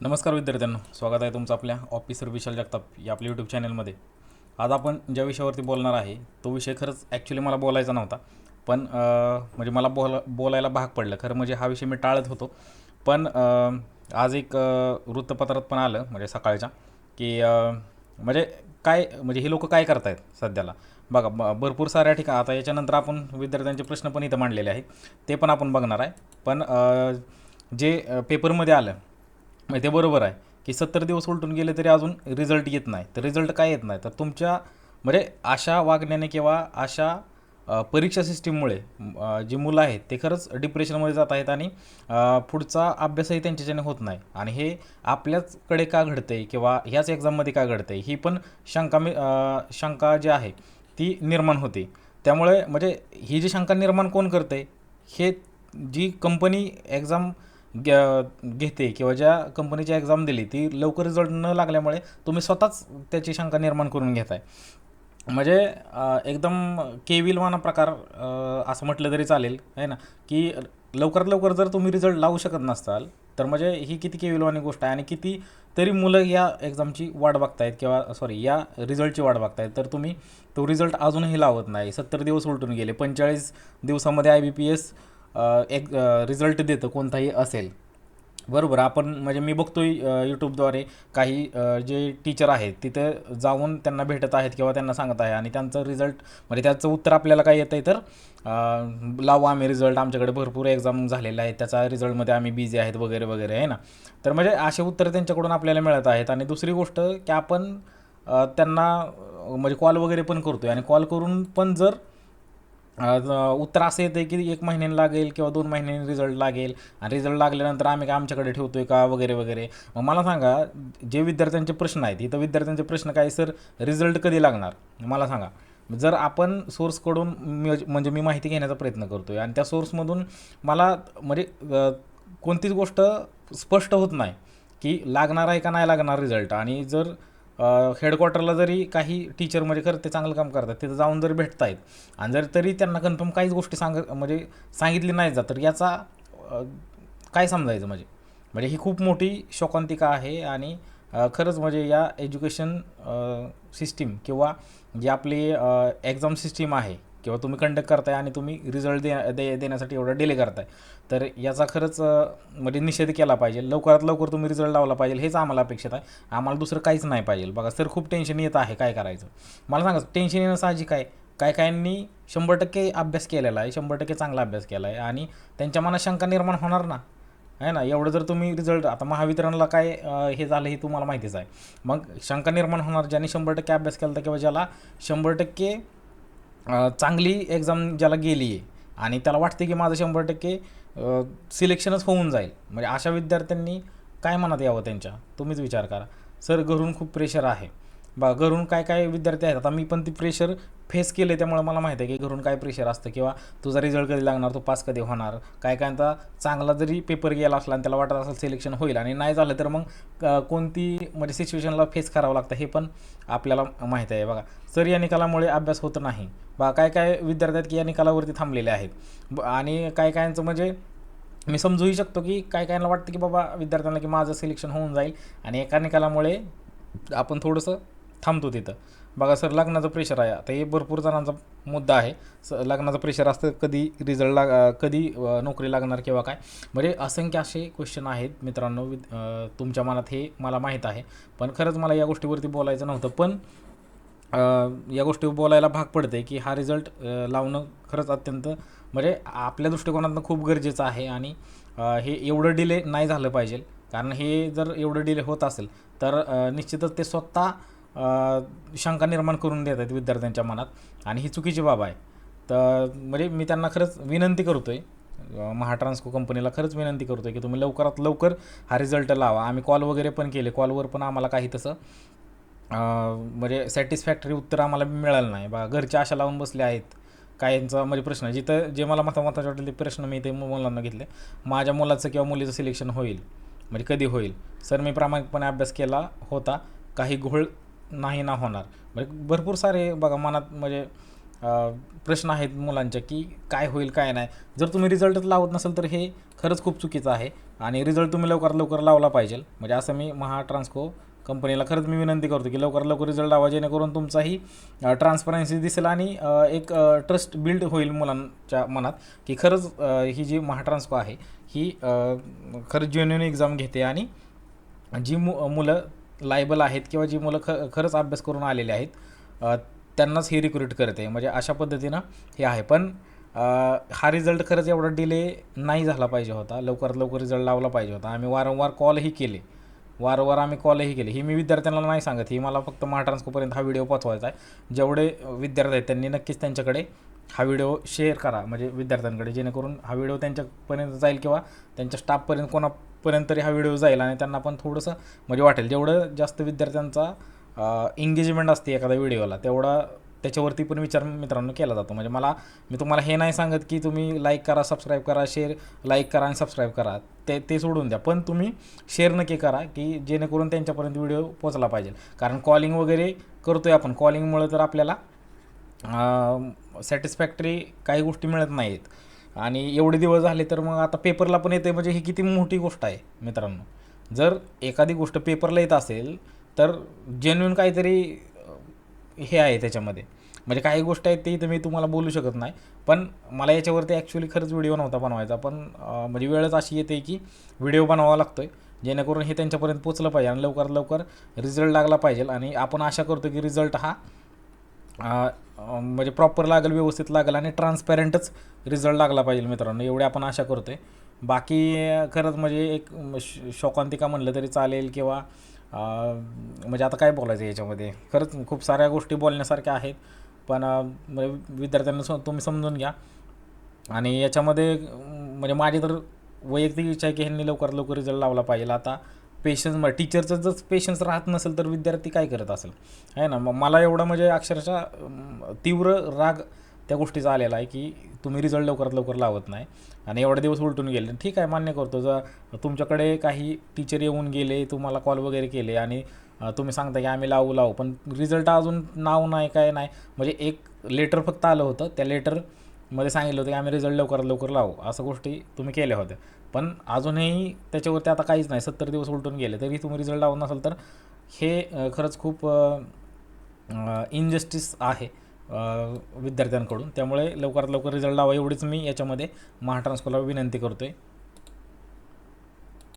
नमस्कार विद्यार्थ्यांनो स्वागत आहे तुमचं आपल्या ऑफिसर विशाल जगताप या आपल्या यूट्यूब चॅनलमध्ये आज आपण ज्या विषयावरती बोलणार आहे तो विषय खरंच ॲक्च्युली मला बोलायचा नव्हता. पण म्हणजे मला बोला बोलायला भाग पडलं. खरं म्हणजे हा विषय मी टाळत होतो. पण आज एक वृत्तपत्रात पण आलं म्हणजे सकाळच्या की म्हणजे काय म्हणजे हे लोक काय करतायत सध्याला? बघा ब भरपूर साऱ्या ठिकाणी आता याच्यानंतर आपण विद्यार्थ्यांचे प्रश्न पण इथं मांडलेले आहेत. ते पण आपण बघणार आहे. पण जे पेपरमध्ये आलं म्हणजे ते बरोबर आहे की सत्तर दिवस उलटून गेले तरी अजून रिझल्ट येत नाही. तर रिझल्ट काय येत नाही? तर तुमच्या म्हणजे अशा वागण्याने किंवा अशा परीक्षा सिस्टीममुळे जी मुलं आहेत ते खरंच डिप्रेशनमध्ये जात आहेत आणि पुढचा अभ्यासही त्यांच्याच्याने होत नाही. आणि हे आपल्याचकडे का घडतंय किंवा ह्याच एक्झाममध्ये का घडतंय ही पण शंका मी शंका जी आहे ती निर्माण होते. त्यामुळे म्हणजे ही जी शंका निर्माण कोण करते हे जी कंपनी एक्झाम घेते किंवा ज्या कंपनीची एक्झाम दिली ती लवकर रिझल्ट न लागल्यामुळे तुम्ही स्वतःच त्याची शंका निर्माण करून घेताय. म्हणजे एकदम केविलवाना प्रकार असं म्हटलं तरी चालेल आहे ना? की लवकरात लवकर जर तुम्ही रिझल्ट लावू शकत नसताल तर म्हणजे ही किती केविलवानी गोष्ट आहे आणि किती तरी मुलं या एक्झामची वाट बघतायत किंवा सॉरी या रिझल्टची वाट बघतायत तर तुम्ही तो रिझल्ट अजूनही लावत नाही. सत्तर दिवस उलटून गेले पंचेचाळीस दिवसामध्ये आय बी पी एस एक रिझल्ट देतं कोणताही असेल. बरोबर आपण म्हणजे मी बघतो यूट्यूबद्वारे काही जे टीचर आहेत तिथे जाऊन त्यांना भेटत आहेत किंवा त्यांना सांगत आहे आणि त्यांचं रिझल्ट म्हणजे त्याचं उत्तर आपल्याला काय येतं आहे तर लावा लावू आम्ही रिझल्ट आमच्याकडे भरपूर एक्झाम झालेला आहे त्याचा रिझल्टमध्ये आम्ही बिझी आहेत वगैरे वगैरे आहे ना? तर म्हणजे असे उत्तरं त्यांच्याकडून आपल्याला मिळत आहेत. आणि दुसरी गोष्ट की आपण त्यांना म्हणजे कॉल वगैरे पण करतो आहे आणि कॉल करून पण जर उत्तर असं येतं की एक महिन्याने लागेल किंवा दोन महिन्याने रिझल्ट लागेल. आणि रिझल्ट लागल्यानंतर आम्ही काय आमच्याकडे ठेवतोय का वगैरे वगैरे. मग मला सांगा जे विद्यार्थ्यांचे प्रश्न आहेत इथं विद्यार्थ्यांचे प्रश्न काय सर? रिझल्ट कधी लागणार? मला सांगा. जर आपण सोर्सकडून म्हणजे मी माहिती घेण्याचा प्रयत्न करतो आहे आणि त्या सोर्समधून मला म्हणजे कोणतीच गोष्ट स्पष्ट होत नाही की लागणार आहे का नाही लागणार रिझल्ट आणि जर हेडक्वार्टरला जरी काही टीचर म्हणजे खरं ते चांगलं काम करतात तिथं जाऊन जर आहेत आणि जर तरी त्यांना कन्फर्म काहीच गोष्टी सांग म्हणजे सांगितली नाही जात तर याचा काय समजायचं म्हणजे? म्हणजे ही खूप मोठी शोकांतिका आहे आणि खरंच म्हणजे या एज्युकेशन सिस्टीम किंवा जी आपली एक्झाम सिस्टीम आहे किंवा तुम्ही कंडक्ट करताय आणि तुम्ही रिझल्ट दे दे देण्यासाठी एवढा डिले करताय. तर याचा खरंच म्हणजे निषेध केला पाहिजे. लवकरात लवकर तुम्ही रिझल्ट लावला पाहिजे हेच आम्हाला अपेक्षित आहे. आम्हाला दुसरं काहीच नाही पाहिजे. बघा सर खूप टेन्शन येत आहे काय करायचं? मला सांगा टेन्शन येणं साहजिक आहे? काय कायांनी शंभर टक्के अभ्यास केलेला आहे शंभर टक्के चांगला अभ्यास केला आहे आणि त्यांच्या मनात शंका निर्माण होणार ना? आहे ना? एवढं जर तुम्ही रिझल्ट आता महावितरणला काय हे झालं हे तुम्हाला माहितीच आहे. मग शंका निर्माण होणार ज्यांनी शंभर टक्के अभ्यास केला होता किंवा ज्याला शंभर टक्के चांगली एक्झाम ज्याला गेली आहे. आणि त्याला वाटते की माझं शंभर टक्के सिलेक्शनच होऊन जाईल. म्हणजे अशा विद्यार्थ्यांनी काय मनात यावं त्यांच्या? तुम्हीच विचार करा. सर घरून खूप प्रेशर आहे. बा घरून काय काय विद्यार्थी आहेत? आता मी पण ती प्रेशर फेस केले त्यामुळे मला माहिती आहे की घरून काय प्रेशर असतं किंवा तुझा रिझल्ट कधी लागणार तो पास कधी होणार? काय कायांचा चांगला जरी पेपर गेला असला आणि त्याला वाटत असेल सिलेक्शन होईल आणि नाही झालं तर मग कोणती म्हणजे सिच्युएशनला फेस करावं लागतं हे पण आपल्याला माहीत आहे. बघा सर या निकालामुळे अभ्यास होत नाही. बा काय काय विद्यार्थी आहेत की या निकालावरती थांबलेले आहेत? ब- आणि काय कायांचं म्हणजे मी समजूही शकतो की काय कायांना वाटतं की बाबा विद्यार्थ्यांना की माझं सिलेक्शन होऊन जाईल आणि एका निकालामुळे आपण थोडंसं थांबतो तिथं. बघा सर लग्नाचं प्रेशर आहे. आता हे भरपूर जणांचा मुद्दा आहे. स लग्नाचं प्रेशर असतं कधी रिझल्ट लाग कधी नोकरी लागणार किंवा काय. म्हणजे असंख्य असे क्वेश्चन आहेत मित्रांनो तुमच्या मनात हे मला माहीत आहे. पण खरंच मला या गोष्टीवरती बोलायचं नव्हतं. पण या गोष्टी बोलायला भाग पडते की हा रिझल्ट लावणं खरंच अत्यंत म्हणजे आपल्या दृष्टिकोनातनं खूप गरजेचं आहे आणि हे एवढं डिले नाही झालं पाहिजे. कारण हे जर एवढं डिले होत असेल तर निश्चितच ते स्वतः शंका निर्माण करून देत आहेत विद्यार्थ्यांच्या मनात. आणि ही चुकीची बाब आहे. तर म्हणजे मी त्यांना खरंच विनंती करतो आहे महाट्रान्सको कंपनीला खरंच विनंती करतो आहे की तुम्ही लवकरात लवकर हा रिझल्ट लावा. आम्ही कॉल वगैरे पण केले. कॉलवर पण आम्हाला काही तसं म्हणजे सॅटिस्फॅक्टरी उत्तर आम्हाला मिळालं नाही. बा घरचे आशा लावून बसले आहेत. काहींचा म्हणजे प्रश्न जिथं जे मला मता महत्त्वाचे वाटले ते प्रश्न मी ते मुलांना घेतले. माझ्या मुलाचं किंवा मुलीचं सिलेक्शन होईल. म्हणजे कधी होईल? सर मी प्रामाणिकपणे अभ्यास केला होता. काही घोळ नाही ना होणार. म्हणजे भरपूर सारे बघा मनात म्हणजे प्रश्न आहेत मुलांच्या की काय होईल काय नाही. जर तुम्ही रिझल्टच लावत नसेल तर हे खरंच खूप चुकीचं आहे. आणि रिझल्ट तुम्ही लवकरात लवकर लावला पाहिजे. म्हणजे असं मी महा ट्रान्सको कंपनीला खरंच मी विनंती करतो की लवकरात लवकर रिझल्ट लावा जेणेकरून तुमचाही ट्रान्सपरन्सी दिसेल आणि एक ट्रस्ट बिल्ड होईल मुलांच्या मनात की खरंच ही जी महाट्रान्सको आहे ही खरंच जेन्युन एक्झाम घेते आणि जी मु मुलं लायबल आहेत किंवा जी मुलं ख खरंच अभ्यास करून आलेली आहेत त्यांनाच ही रिक्रूट करते. म्हणजे अशा पद्धतीनं हे आहे. पण हा रिझल्ट खरंच एवढा डिले नाही झाला पाहिजे होता. लवकरात लवकर रिझल्ट लावला पाहिजे होता. आम्ही वारंवार कॉलही केले. वारंवार आम्ही कॉलही केले. ही मी विद्यार्थ्यांना नाही सांगत. ही मला फक्त महाट्रान्सकोपर्यंत हा व्हिडिओ पोचवायचा आहे. जेवढे विद्यार्थी आहेत त्यांनी नक्कीच त्यांच्याकडे हा व्हिडिओ शेअर करा. म्हणजे विद्यार्थ्यांकडे. जेणेकरून हा व्हिडिओ त्यांच्यापर्यंत जाईल किंवा त्यांच्या स्टाफपर्यंत कोणा पर्यंत तरी हा व्हिडिओ जाईल आणि त्यांना पण थोडंसं म्हणजे वाटेल. जेवढं जास्त विद्यार्थ्यांचा एंगेजमेंट असते एखाद्या व्हिडिओला तेवढा त्याच्यावरती पण विचार मित्रांनो केला जातो. म्हणजे मला मी तुम्हाला हे नाही सांगत की तुम्ही लाईक करा सबस्क्राईब करा शेअर लाईक करा आणि सबस्क्राईब करा. ते ते सोडून द्या. पण तुम्ही शेअर नक्की करा की जेणेकरून त्यांच्यापर्यंत व्हिडिओ पोचला पाहिजे. कारण कॉलिंग वगैरे करतो आहे आपण कॉलिंगमुळे तर आपल्याला सॅटिस्फॅक्टरी काही गोष्टी मिळत नाहीत. आणि एवढे दिवस झाले तर मग आता पेपरला पण येते म्हणजे ही किती मोठी गोष्ट आहे मित्रांनो. जर एखादी गोष्ट पेपरला येत असेल तर जेन्युन काहीतरी हे आहे त्याच्यामध्ये. म्हणजे काही गोष्ट आहेत ते इथं मी तुम्हाला बोलू शकत नाही पण मला याच्यावरती ॲक्च्युली खरंच व्हिडिओ नव्हता बनवायचा पण म्हणजे वेळच अशी येते की व्हिडिओ बनवावा लागतो आहे जेणेकरून हे त्यांच्यापर्यंत पोचलं पाहिजे आणि लवकरात लवकर रिझल्ट लागला पाहिजे. आणि आपण आशा करतो की रिझल्ट हा म्हणजे प्रॉपर लागेल व्यवस्थित लागेल आणि ट्रान्सपॅरंटच रिझल्ट लागला पाहिजे मित्रांनो. एवढी आपण आशा करतो आहे बाकी खरंच म्हणजे एक श शोकांतिका म्हणलं तरी चालेल किंवा म्हणजे आता काय बोलायचं याच्यामध्ये? खरंच खूप साऱ्या गोष्टी बोलण्यासारख्या आहेत पण म्हणजे विद्यार्थ्यांना स तुम्ही समजून घ्या. आणि याच्यामध्ये म्हणजे माझी तर वैयक्तिक इच्छा आहे की ह्यांनी लवकरात लवकर रिझल्ट लावला पाहिजे. आता पेशन्स मग टीचरचं जर पेशन्स राहत नसेल तर विद्यार्थी काय करत असेल? आहे ना? मग मला एवढं म्हणजे अक्षरशः तीव्र राग त्या गोष्टीचा आलेला आहे की तुम्ही रिझल्ट लवकरात लवकर लावत नाही आणि एवढे दिवस उलटून गेले. ठीक आहे मान्य करतो. जर तुमच्याकडे काही टीचर येऊन गेले तुम्हाला कॉल वगैरे केले आणि तुम्ही सांगता की आम्ही लावू लावू पण रिझल्ट अजून नाव नाही काय नाही म्हणजे एक लेटर फक्त आलं होतं. त्या लेटरमध्ये सांगितलं होतं की आम्ही रिझल्ट लवकरात लवकर लावू. असं गोष्टी तुम्ही केल्या होत्या. पण अजूनही त्याच्यावरती आता काहीच नाही. सत्तर दिवस उलटून गेले. तरी तुम्ही रिझल्ट लावून नसाल तर हे खरंच खूप इनजस्टिस आहे विद्यार्थ्यांकडून. त्यामुळे लवकरात लवकर रिझल्ट लावा. एवढीच मी याच्यामध्ये महाट्रान्सकोला विनंती करतो आहे